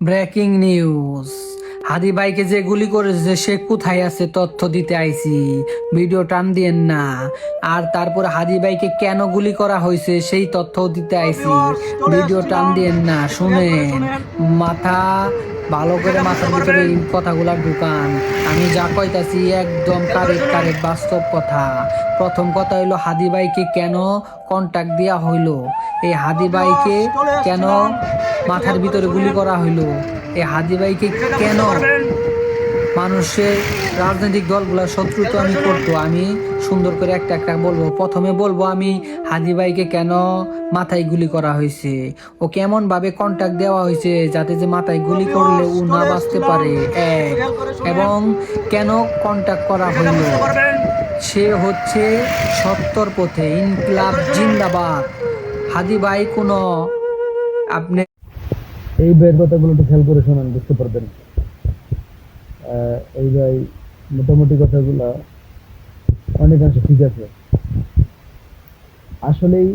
Breaking news. হাদি ভাইকে যে গুলি করেছে সে কোথায় আছে তথ্য দিতে আইসি ভিডিও টান দিয়েন না। আর তারপর হাদি ভাইকে কেন গুলি করা হয়েছে সেই তথ্য দিতে আইসি ভিডিও টান দিয়েন না শুনেন। মাথা ভালো করে মাথার ভিতরে এই কথাগুলা ঢুকান। আমি যা কইতাছি একদম কারেক্ট কারেক্ট বাস্তব কথা। প্রথম কথা হইল হাদি ভাইকে কেন কন্ট্যাক্ট দেওয়া হইল? এই হাদি ভাইকে কেন মাথার ভিতরে গুলি করা হইল? এই হাদি ভাইকে কেন মানুষের রাজনৈতিক দলগুলোর শত্রুতা আমি করতো আমি সুন্দর করে একটা একটা বলব। প্রথমে বলব আমি হাদি ভাইকে কেন মাথায় গুলি করা হয়েছে? ও কেমন ভাবে কন্টাক্ট দেওয়া হয়েছে যাতে যে মাথায় গুলি করলে ও না বাঁচতে পারে? এক। এবং কেন কন্টাক্ট করা হইল সে হচ্ছে সত্তর পথে ইনকলাব জিন্দাবাদ। হাদি ভাই কোনো আপনি এই ভাইয়ের কথাগুলো একটু খেয়াল করে শোনান, বুঝতে পারবেন। এই ভাই মোটামুটি কথাগুলা অনেকাংশে ঠিক আছে। আসলেই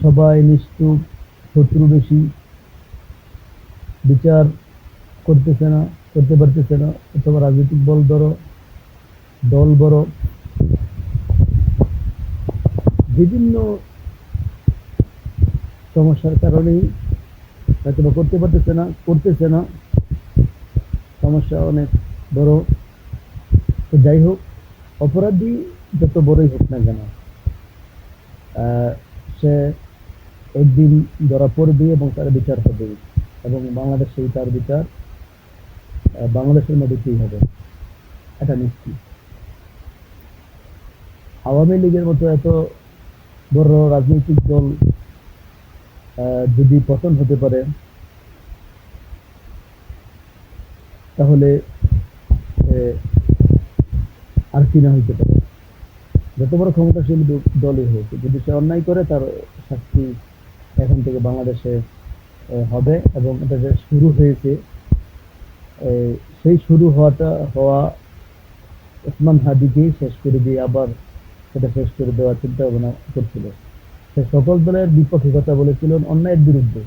সবাই নিষ্ঠুপ শত্রু বেশি, বিচার করতেছে না, করতে পারতেছে না, অথবা রাজনৈতিক বল বড় দল বড়। বিভিন্ন সমস্যার কারণেই হয়তো করতে পারতেছে না, করতেছে না। সমস্যা অনেক বড়। তো যাই হোক, অপরাধী যত বড়ই হোক না কেন সে একদিন ধরা পড়বে এবং তার বিচার হবে এবং বাংলাদেশেই তার বিচার বাংলাদেশের মধ্যেই হবে, এটা নিশ্চিত। আওয়ামী লীগের মতো এত বড় রাজনৈতিক দল যদি পতন হতে পারে তাহলে আর কি না হইতে পারে? যত বড় ক্ষমতাশীল দলই হোক, যদি সে অন্যায় করে, তার শাস্তি এখন থেকে বাংলাদেশে হবে এবং এটা যে শুরু হয়েছে সেই শুরু হওয়াটা, হওয়া ওসমান হাদিকেই শেষ করে দিয়ে আবার সেটা শেষ করে দেওয়ার চিন্তা ভাবনা করছিল। সে সকল দলের বিপক্ষে কথা বলেছিলেন অন্যায়ের বিরুদ্ধে।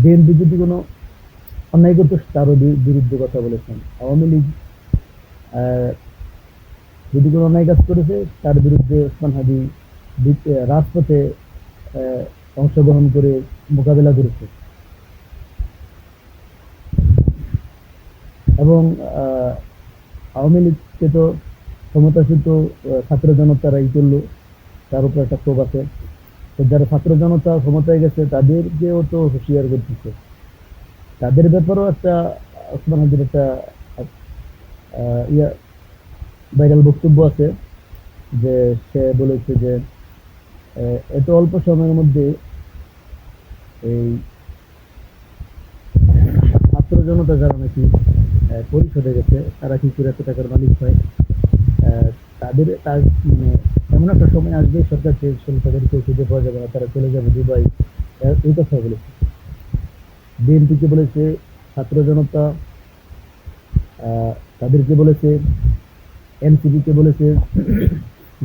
বিএনপি যদি কোনো অন্যায় করতো তারও বিরুদ্ধে কথা বলেছেন। আওয়ামী লীগ যদি কোনো অন্যায় কাজ করেছে, তার বিরুদ্ধে ওসমান হাদি রাজপথে অংশগ্রহণ করে মোকাবেলা করেছে। এবং আওয়ামী লীগকে তো ক্ষমতাসীত ছাত্র জনতারাই করল, তার উপর একটা ক্ষোভ আছে। তো যারা ছাত্র জনতা ক্ষমতায় গেছে, তাদেরকেও তো হুঁশিয়ার করতেছে। তাদের ব্যাপারেও একটা, ওসমান হাজির একটা ইয়া ভাইরাল বক্তব্য আছে যে সে বলেছে যে এত অল্প সময়ের মধ্যে এই ছাত্র জনতা যারা নাকি পরিষদে গেছে, তারা কি করে এত টাকার মালিক হয়? তাদের, তার মানে এমন একটা সময় আসবে সরকার আসলে তাদেরকে খুঁজে পাওয়া যাবে না, তারা চলে যাবে দুবাই। এই কথা বলেছে। বিএনপিকে বলেছে, ছাত্র জনতা তাদেরকে বলেছে, এনসিপিকে বলেছে,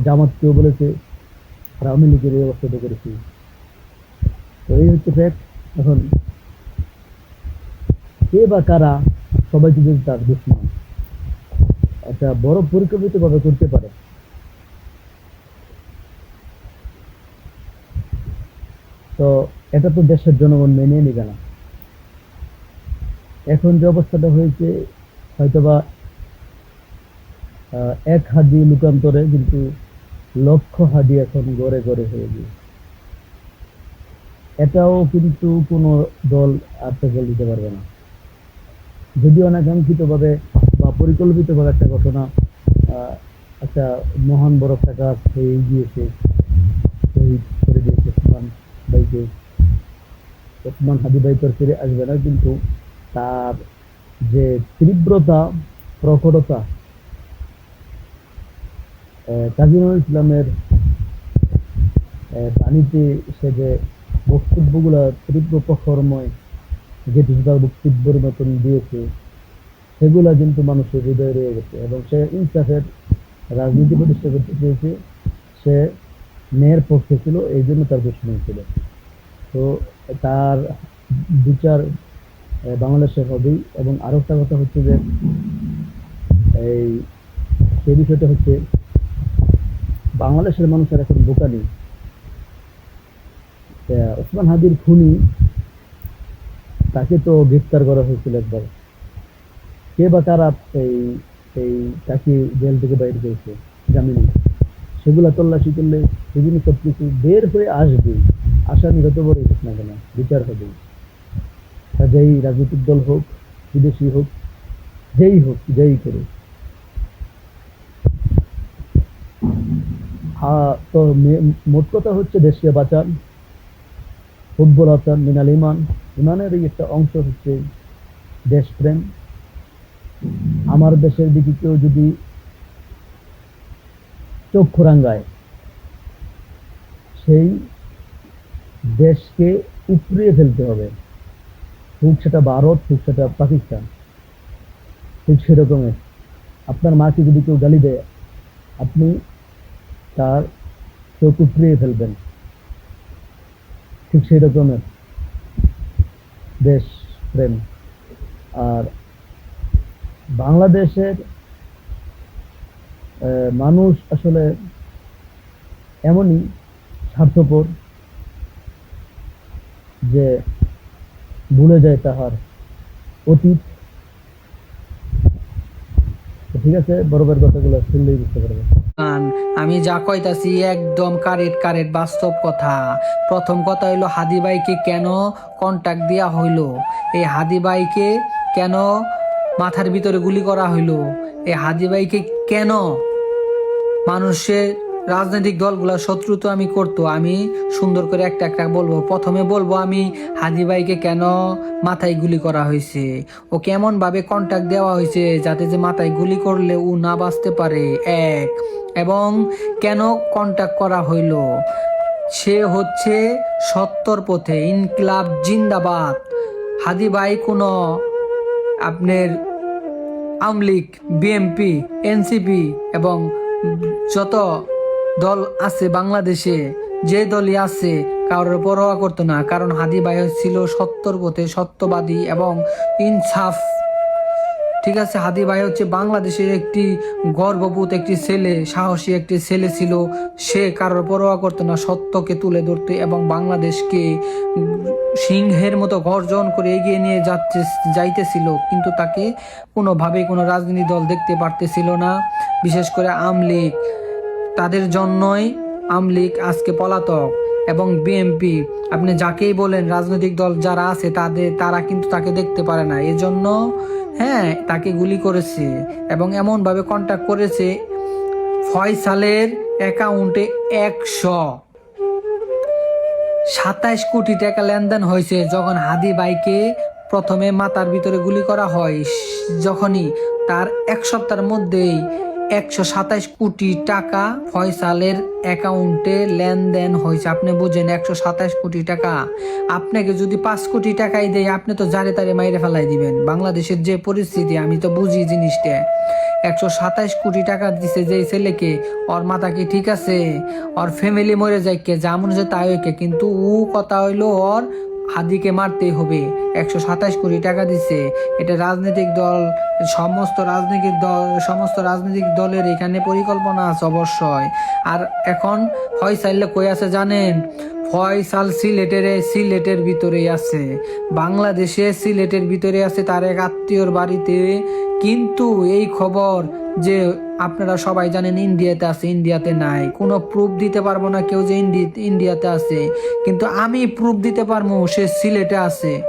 জামাতকেও বলেছে, আর আওয়ামী লীগের এই অবস্থাটা করেছি। তো এই হচ্ছে ফ্যাক্ট এখন, কে বা কারা, সবাই যদি তার দুশ্মন একটা বড় পরিকল্পিত ভাবে করতে পারে। তো এটা তো দেশের জনগণ মেনে নিবে না। এখন যে অবস্থাটা হয়েছে, হয়তোবা এক হাদি লুকান্তরে কিন্তু লক্ষ হাদি এখন গড়ে গড়ে হয়ে গিয়ে এটাও কিন্তু কোনো দল আর টেকেল দিতে পারবে না। যদি অনাকাঙ্ক্ষিত ভাবে বা পরিকল্পিত ভাবে একটা ঘটনা একটা মহান একটা কাজ হয়ে গিয়েছে, শহীদ করে দিয়েছে ওসমান ভাইকে। ওসমান হাদি ভাই তো ফিরে আসবে না কিন্তু তার যে তীব্রতা, প্রখরতা কাজী ইসলামের বাণীতে সে যে বক্তব্যগুলো তীব্র প্রখরময়, যে ডিজিটাল বক্তব্যের মতন দিয়েছে, সেগুলা কিন্তু মানুষের হৃদয়ে রয়ে গেছে এবং সে ইনসাফের রাজনীতি প্রতিষ্ঠা করতে চেয়েছে, সে মেয়ের পক্ষে ছিল এই জন্য তার দুশ্মন ছিল। তো তার বিচার বাংলাদেশে হবেই এবং আরও একটা কথা হচ্ছে যে, এই সেই বিষয়টা হচ্ছে, বাংলাদেশের মানুষের এখন বোকা নেই। ওসমান হাদির খুনি, তাকে তো গ্রেফতার করা হয়েছিল একবার। কে বা তারা এই এই তাকে জেল থেকে বাইরে করেছে জামিনে সেগুলা তল্লাশি করলে, সেদিন সব কিছু বের হয়ে আসবে। আসামি যত বড়ই হোক না কেন, বিচার হবে। তা যেই রাজনৈতিক দল হোক, বিদেশি হোক, যেই হোক, যেই করে তো মোট কথা হচ্ছে দেশকে বাঁচান ফুটবল আচান মিনাল ইমান ইমানের এই একটা অংশ হচ্ছে দেশপ্রেম। আমার দেশের দিকে কেউ যদি চক্ষু রাঙ্গায় সেই দেশকে উপড়িয়ে ফেলতে হবে। হোক সেটা ভারত হোক সেটা পাকিস্তান। ঠিক সেরকমের আপনার মাকে যদি কেউ গালি দেয়, আপনি তার চোখ উপড়িয়ে ফেলবেন। ঠিক সেই রকমের দেশ প্রেম। আর বাংলাদেশের মানুষ আসলে এমনই স্বার্থপর যে ভুলে যায় তাহার অতীত। ঠিক আছে, বড়বের কথাগুলো শুনলেই বুঝতে পারবে। আমি যা কইতাছি একদম কারেক্ট কারেট বাস্তব কথা। প্রথম কথা হইল হাদি ভাইকে কেন কন্টাক্ট দেওয়া হইল? এই হাদি ভাইকে কেন মাথার ভিতরে গুলি করা হইল? এই হাদি ভাইকে কেন মানুষের রাজনৈতিক দলগুলা শত্রু তো আমি করতো। আমি সুন্দর করে একটা একটা বলব। প্রথমে বলব আমি হাদি ভাইকে কেন মাথায় গুলি করা হয়েছে? ও কেমন ভাবে কন্টাক্ট দেওয়া হয়েছে যাতে যে মাথায় গুলি করলে ও না বাঁচতে পারে? এক। এবং কেন কন্ট্যাক্ট করা হইল? সে হচ্ছে সত্তর পথে ইনকিলাব জিন্দাবাদ। হাদি ভাই কোনো আপনার আমলিক, বিএমপি, এনসিপি এবং যত দল আছে বাংলাদেশে। যে দলই আছে, কারোর পরোয়া করতো না, কারণ হাদি ভাই ছিল সত্তর পথে সত্যবাদী এবং ইনসাফ। ঠিক আছে, হাদি ভাই হচ্ছে বাংলাদেশের একটি গর্ববোধ, একটি ছেলে, সাহসী একটি ছেলে ছিল। সে কারোর পরোয়া করতো না, সত্যকে তুলে ধরতে এবং বাংলাদেশকে সিংহের মতো গর্জন করে এগিয়ে নিয়ে যাচ্ছে, যাইতেছিল। কিন্তু তাকে কোনোভাবেই কোনো রাজনীতি দল দেখতে পারতেছিল না, বিশেষ করে আমলিগ তাদের জন্যই আমলিগ আজকে পলাতক এবং বিএমপি আপনি যাকেই বলেন রাজনৈতিক দল যারা আছে তাদের, তারা কিন্তু তাকে দেখতে পারে না। এজন্য হ্যাঁ তাকে গুলি করেছে এবং এমনভাবে কন্ট্যাক্ট করেছে ফয়সালের অ্যাকাউন্টে একশো সাতাইশ কোটি টাকা লেনদেন হয়েছে যখন হাদি বাইকে প্রথমে মাথার ভিতরে গুলি করা হয়। যখনই তার এক সপ্তাহের মধ্যেই একশো সাতাইশ কোটি টাকা ফয়সালের অ্যাকাউন্টে লেনদেন হয়েছে। আপনি বুঝেন, একশো সাতাইশ কোটি টাকা। আপনাকে যদি পাঁচ কোটি টাকাই দেয়, আপনি তো জারে তারে মাইরে ফেলাই দিবেন। বাংলাদেশের যে পরিস্থিতি, আমি তো বুঝি জিনিসটা। একশো সাতাইশ কোটি টাকা দিছে যে ছেলেকে, ওর মাথা কি ঠিক আছে? ওর ফ্যামিলি মরে যায় কে যে তাই হইকে, কিন্তু ও কথা হইল ওর হাদিকে মারতেই হবে। একশো সাতাশ কোটি টাকা দিছে। এটা রাজনৈতিক দল, সমস্ত রাজনৈতিক দল, সমস্ত রাজনৈতিক দলের এখানে পরিকল্পনা আছে অবশ্যই। আর এখন ফয়সাইলে কই আছে জানেন? ফয়সাল সিলেটের সিলেটের ভিতরেই আছে। বাংলাদেশে সিলেটের ভিতরে আছে তার এক আত্মীয়র বাড়িতে। কিন্তু এই খবর যে আপনারা সবাই জানেন ইন্ডিয়াতে আছে, ইন্ডিয়াতে নাই। কোনো প্রুফ দিতে পারব না কেউ যে ইন্ডি- ইন্ডিয়াতে আছে। কিন্তু আমি প্রুফ দিতে পারব সে সিলেটে আছে।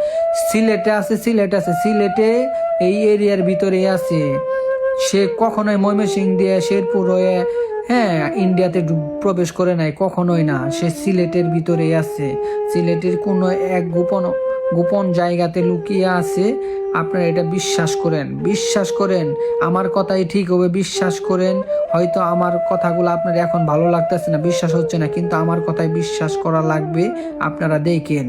সিলেটে আছে সিলেটে আছে। সিলেটে এই এরিয়ার ভিতরেই আছে। সে কখনোই ময়মনসিং দিয়ে শেরপুর হয়ে হ্যাঁ ইন্ডিয়াতে প্রবেশ করে নাই, কখনোই না। সে সিলেটের ভিতরেই আছে। সিলেটের কোনো এক গোপন গোপন জায়গাতে লুকিয়ে আছে, আপনারা এটা বিশ্বাস করেন। বিশ্বাস করেন, আমার কথাই ঠিক হবে, বিশ্বাস করেন। হয়তো আমার কথাগুলো আপনার এখন ভালো লাগতেছে না, বিশ্বাস হচ্ছে না, কিন্তু আমার কথায় বিশ্বাস করা লাগবে, আপনারা দেখেন।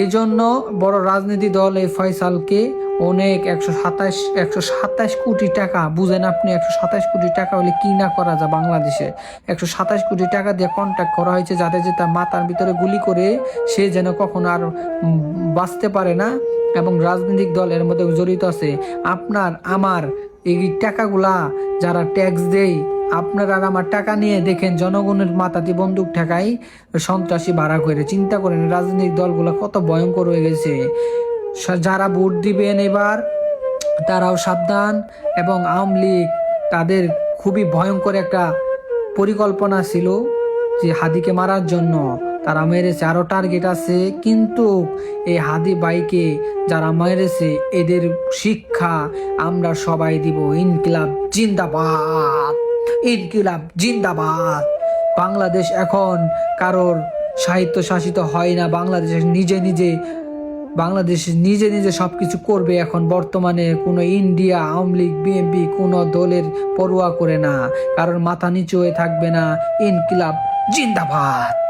এই জন্য বড় রাজনীতি দল এই ফয়সালকে অনেক একশো সাতাশ একশো সাতাশ কোটি টাকা, বুঝেন আপনি, একশো সাতাশ কোটি টাকা হলে কি না করা যায় বাংলাদেশে? একশো সাতাশ কোটি টাকা দিয়ে কন্ট্যাক্ট করা হয়েছে যাতে যে তার মাথার ভিতরে গুলি করে সে যেন কখনো আর বাঁচতে পারে না এবং রাজনৈতিক দল এর মধ্যে জড়িত আছে। আপনার, আমার এই টাকাগুলা যারা ট্যাক্স দেয়, আপনার আমার টাকা নিয়ে দেখেন জনগণের মাথাতে বন্দুক ঠেকাই সন্ত্রাসী ভাড়া করে। চিন্তা করেন, রাজনৈতিক দলগুলো কত ভয়ঙ্কর হয়ে গেছে। যারা ভোট দিবেন এবার, তারাও সাবধান এবং আওয়ামী লীগ তাদের খুবই ভয়ঙ্কর একটা পরিকল্পনা ছিল যে হাদিকে মারার জন্য। তারা মেরেছে। আরও টার্গেট আছে। কিন্তু এই হাদি বাইকে যারা মেরেছে, এদের শিক্ষা আমরা সবাই দিব ইনকিলাব জিন্দাবাদ। ইনকিলাব জিন্দাবাদ। বাংলাদেশ এখন কারোর সাহিত্য শাসিত হয় না। বাংলাদেশ নিজে নিজে, বাংলাদেশ নিজে নিজে সব কিছু করবে। এখন বর্তমানে কোনো ইন্ডিয়া, আওয়ামী লীগ বিএনপি কোনো দলের পরোয়া করে না। কারণ মাথা নিচু হয়ে থাকবে না। ইনকিলাব জিন্দাবাদ।